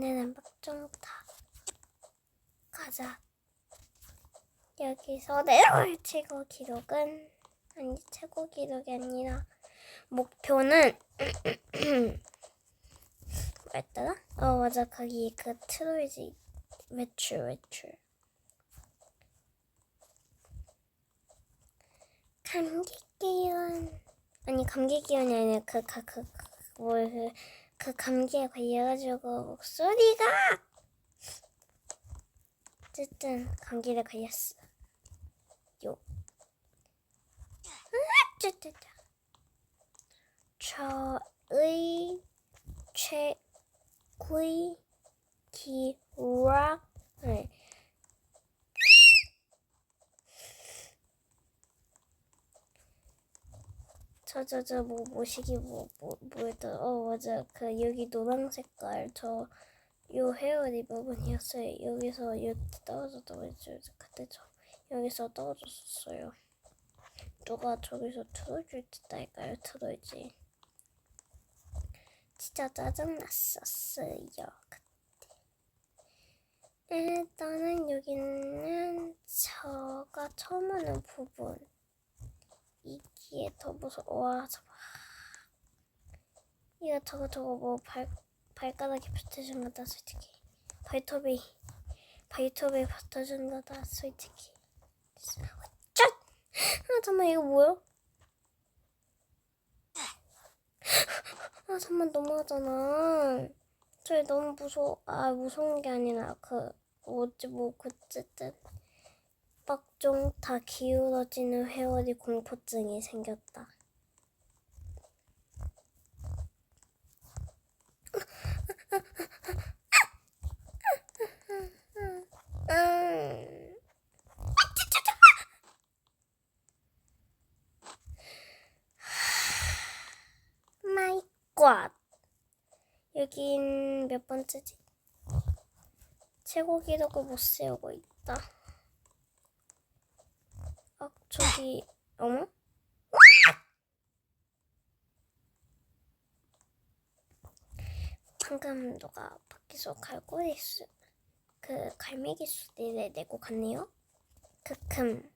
오늘은 막종타 가자. 여기서 내려올 최고 기록은 아니 최고 기록이 아니라 목표는 뭐였더라? 어 맞아 거기 그 트로이지 외출 외출 감기 기운 아니 감기 기운이 아니라 그그그뭐그 그 감기에 걸려가지고 목소리가 어쨌든 감기에 걸렸어 요. 저의 최고의 기록을 저 저 저 뭐 모시기 뭐 뭐 뭐였더 어 맞아. 그 여기 노랑 색깔 저 요 헤어 리버번이었어요. 여기서 이렇게 떨어졌다고 했죠 그때 저 여기서 떨어졌었어요. 누가 저기서 틀어줄 듯할까요? 틀어지. 진짜 짜증났었어요 그때. 일단은 여기는 저가 처음 하는 부분 이기에 더 무서워. 와, 잠깐. 이거 저거 저거 뭐 발, 발가락에 붙어준 거다, 솔직히. 발톱이, 발톱에 붙어준 거다, 솔직히. 짠! 아, 잠깐만, 이거 뭐야? 아, 잠깐만, 너무하잖아. 저희 너무 무서워. 아, 무서운 게 아니라, 그, 뭐지, 뭐, 그쨌든. 빡종 다 기울어지는 회오리 공포증이 생겼다. 여긴 몇 번째지? 최고 기록을 못 세우고 있다. 아, 저기, 어머? 방금 누가 밖에서 갈고리 수, 그 갈매기 수리를 내고 갔네요? 크흠.